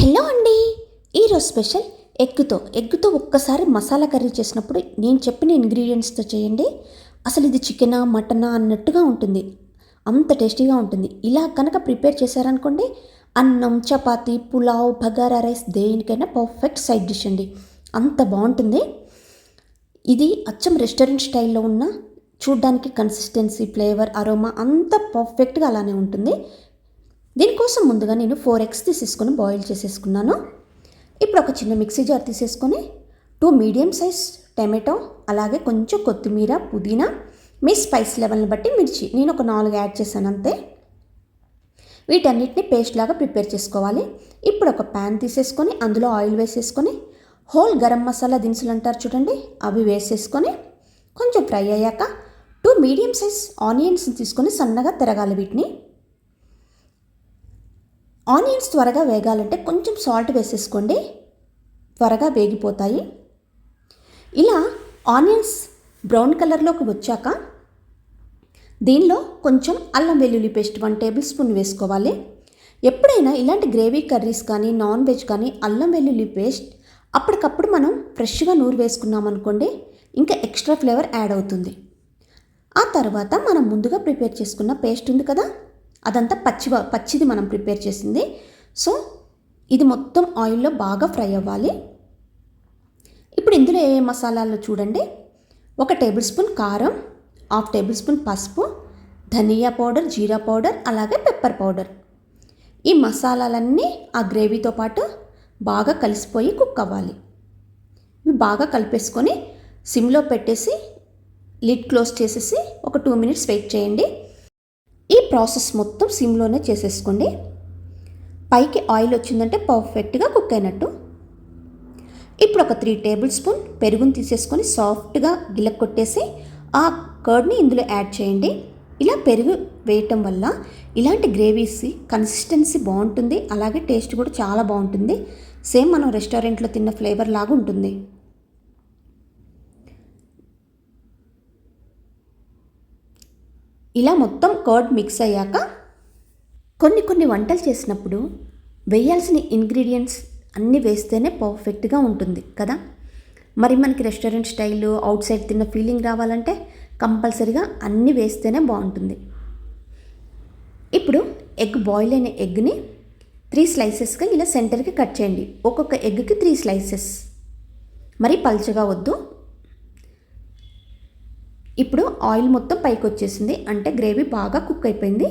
Hello అండి. ఈరోజు special ఎగ్గుతో ఎగ్గుతో ఒక్కసారి మసాలా కర్రీ చేసినప్పుడు నేను చెప్పిన ఇంగ్రీడియంట్స్తో చేయండి. అసలు ఇది చికెనా మటనా అన్నట్టుగా ఉంటుంది. అంత టేస్టీగా ఉంటుంది. ఇలా కనుక ప్రిపేర్ చేశారనుకోండి అన్నం చపాతీ పులావ్ బగారా రైస్ దేనికైనా పర్ఫెక్ట్ సైడ్ డిష్ అండి. అంత బాగుంటుంది. ఇది అచ్చం రెస్టారెంట్ స్టైల్లో ఉన్న చూడ్డానికి కన్సిస్టెన్సీ ఫ్లేవర్ అరోమా అంత పర్ఫెక్ట్గా అలానే ఉంటుంది. దీనికోసం ముందుగా నేను ఫోర్ ఎగ్స్ తీసేసుకొని బాయిల్ చేసేసుకున్నాను. ఇప్పుడు ఒక చిన్న మిక్సీ జార్ తీసేసుకొని టూ మీడియం సైజ్ టమాటో అలాగే కొంచెం కొత్తిమీర పుదీనా మీ స్పైస్ లెవెల్ని బట్టి మిర్చి. నేను ఒక నాలుగు యాడ్ చేశాను అంతే. వీటన్నిటిని పేస్ట్ లాగా ప్రిపేర్ చేసుకోవాలి. ఇప్పుడు ఒక ప్యాన్ తీసేసుకొని అందులో ఆయిల్ వేసేసుకొని హోల్ గరం మసాలా దినుసులు అంటారు చూడండి అవి వేసేసుకొని కొంచెం ఫ్రై అయ్యాక టూ మీడియం సైజ్ ఆనియన్స్ని తీసుకొని సన్నగా తిరగాలి వీటిని. ఆనియన్స్ త్వరగా వేగాలంటే కొంచెం సాల్ట్ వేసేసుకోండి. త్వరగా వేగిపోతాయి. ఇలా ఆనియన్స్ బ్రౌన్ కలర్లోకి వచ్చాక దీనిలో కొంచెం అల్లం వెల్లుల్లి పేస్ట్ వన్ టేబుల్ స్పూన్ వేసుకోవాలి. ఎప్పుడైనా ఇలాంటి గ్రేవీ కర్రీస్ కానీ నాన్ వెజ్ కానీ అల్లం వెల్లుల్లి పేస్ట్ అప్పటికప్పుడు మనం ఫ్రెష్గా నూరు వేసుకున్నాం అనుకోండి ఇంకా ఎక్స్ట్రా ఫ్లేవర్ యాడ్ అవుతుంది. ఆ తర్వాత మనం ముందుగా ప్రిపేర్ చేసుకున్న పేస్ట్ ఉంది కదా అదంతా పచ్చి పచ్చిది మనం ప్రిపేర్ చేసింది. సో ఇది మొత్తం ఆయిల్లో బాగా ఫ్రై అవ్వాలి. ఇప్పుడు ఇందులో ఏ మసాలాలు చూడండి. ఒక టేబుల్ స్పూన్ కారం హాఫ్ టేబుల్ స్పూన్ పసుపు ధనియా పౌడర్ జీరా పౌడర్ అలాగే పెప్పర్ పౌడర్. ఈ మసాలాలన్నీ ఆ గ్రేవీతో పాటు బాగా కలిసిపోయి కుక్ అవ్వాలి. ఇవి బాగా కలిపేసుకొని సిమ్లో పెట్టేసి లిడ్ క్లోజ్ చేసేసి ఒక టూ మినిట్స్ వెయిట్ చేయండి. ప్రాసెస్ మొత్తం సిమ్లోనే చేసేసుకోండి. పైకి ఆయిల్ వచ్చిందంటే పర్ఫెక్ట్గా కుక్ అయినట్టు. ఇప్పుడు ఒక త్రీ టేబుల్ స్పూన్ పెరుగుని తీసేసుకొని సాఫ్ట్గా గిలక్ కొట్టేసి ఆ కర్డ్ని ఇందులో యాడ్ చేయండి. ఇలా పెరుగు వేయటం వల్ల ఇలాంటి గ్రేవీస్ కన్సిస్టెన్సీ బాగుంటుంది. అలాగే టేస్ట్ కూడా చాలా బాగుంటుంది. సేమ్ మనం రెస్టారెంట్లో తిన్న ఫ్లేవర్ లాగా ఉంటుంది. ఇలా మొత్తం కర్డ్ మిక్స్ అయ్యాక కొన్ని కొన్ని వంటలు చేసినప్పుడు వేయాల్సిన ఇంగ్రీడియంట్స్ అన్నీ వేస్తేనే పర్ఫెక్ట్గా ఉంటుంది కదా? మరి మనకి రెస్టారెంట్ స్టైల్ అవుట్ సైడ్ తిన్న ఫీలింగ్ రావాలంటే కంపల్సరీగా అన్నీ వేస్తేనే బాగుంటుంది. ఇప్పుడు ఎగ్ బాయిల్ అయిన ఎగ్ని త్రీ స్లైసెస్గా ఇలా సెంటర్కి కట్ చేయండి. ఒక్కొక్క ఎగ్కి త్రీ స్లైసెస్. మరి పల్చగా వద్దు. ఇప్పుడు ఆయిల్ మొత్తం పైకి వచ్చేసింది అంటే గ్రేవీ బాగా కుక్ అయిపోయింది.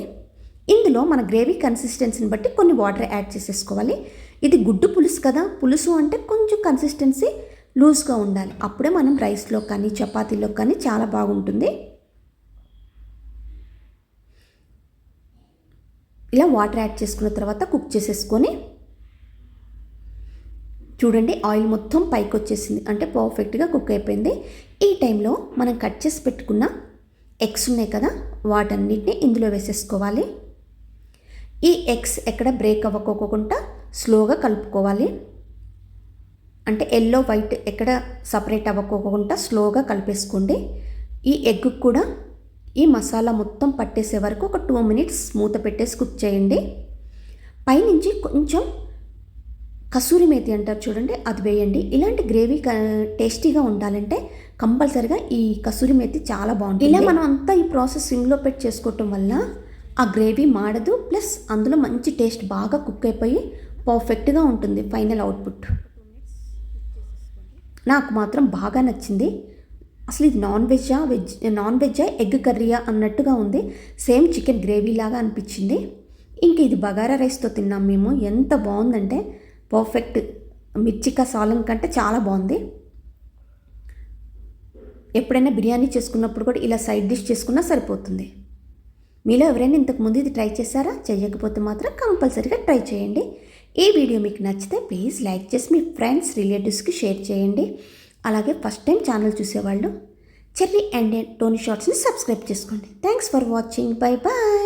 ఇందులో మన గ్రేవీ కన్సిస్టెన్సీని బట్టి కొన్ని వాటర్ యాడ్ చేసేసుకోవాలి. ఇది గుడ్డు పులుసు కదా. పులుసు అంటే కొంచెం కన్సిస్టెన్సీ లూజ్గా ఉండాలి. అప్పుడే మనం రైస్లో కానీ చపాతీలో కానీ చాలా బాగుంటుంది. ఇలా వాటర్ యాడ్ చేసుకున్న తర్వాత కుక్ చేసేసుకొని చూడండి ఆయిల్ మొత్తం పైకి వచ్చేసింది అంటే పర్ఫెక్ట్గా కుక్ అయిపోయింది. ఈ టైంలో మనం కట్ చేసి పెట్టుకున్న ఎగ్స్ ఉన్నాయి కదా వాటన్నిటిని ఇందులో వేసేసుకోవాలి. ఈ ఎగ్స్ ఎక్కడ బ్రేక్ అవ్వకోకుండా స్లోగా కలుపుకోవాలి. అంటే ఎల్లో వైట్ ఎక్కడ సపరేట్ అవ్వకోకుండా స్లోగా కలిపేసుకోండి. ఈ ఎగ్ కూడా ఈ మసాలా మొత్తం పట్టేసే వరకు ఒక టూ మినిట్స్ మూత పెట్టేసి కుక్ చేయండి. పైనుంచి కొంచెం కసూరి మేతి అంటారు చూడండి అది వేయండి. ఇలాంటి గ్రేవీ టేస్టీగా ఉండాలంటే కంపల్సరిగా ఈ కసూరి మేతి చాలా బాగుంటుంది. ఇలా మనం అంతా ఈ ప్రాసెస్ సిమ్లో పెట్టి చేసుకోవటం వల్ల ఆ గ్రేవీ మాడదు ప్లస్ అందులో మంచి టేస్ట్ బాగా కుక్ అయిపోయి పర్ఫెక్ట్గా ఉంటుంది ఫైనల్ అవుట్పుట్. నాకు మాత్రం బాగా నచ్చింది. అసలు ఇది నాన్ వెజ్జా వెజ్ నాన్ వెజ్జా ఎగ్ కర్రీయా అన్నట్టుగా ఉంది. సేమ్ చికెన్ గ్రేవీ లాగా అనిపించింది. ఇంక ఇది బగారా రైస్తో తిన్నాం మేము. ఎంత బాగుందంటే పర్ఫెక్ట్ మిర్చికా సాలం కంటే చాలా బాగుంది. ఎప్పుడైనా బిర్యానీ చేసుకున్నప్పుడు కూడా ఇలా సైడ్ డిష్ చేసుకున్నా సరిపోతుంది. మీలో ఎవరైనా ఇంతకుముందు ఇది ట్రై చేశారా? చేయకపోతే మాత్రం కంపల్సరీగా ట్రై చేయండి. ఈ వీడియో మీకు నచ్చితే ప్లీజ్ లైక్ చేసి మీ ఫ్రెండ్స్ రిలేటివ్స్కి షేర్ చేయండి. అలాగే ఫస్ట్ టైం ఛానల్ చూసేవాళ్ళు చెర్రీ అండ్ టోనీ షార్ట్స్ని సబ్స్క్రైబ్ చేసుకోండి. Thanks for watching. Bye bye.